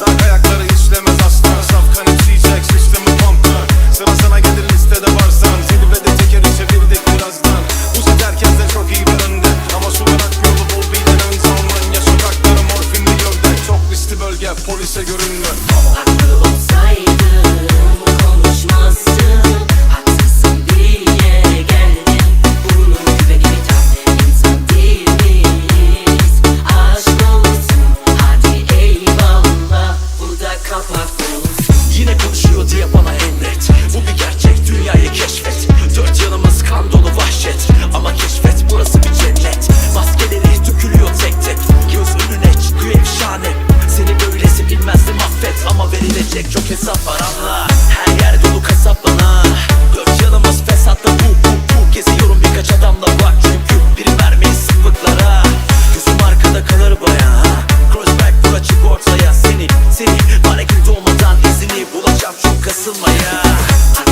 Bırak ayakları işlemez aslan. Safkan MC çek system'i pump'la gelir listede varsan Zirvede tekeri çevirdik birazdan. Uzat herkesten çok iyi bir Ama su bırak yolu bol birden önce Almanya sokakları morfinli gölde Çok riskli bölge polise görünme Haklı olsaydı I, I,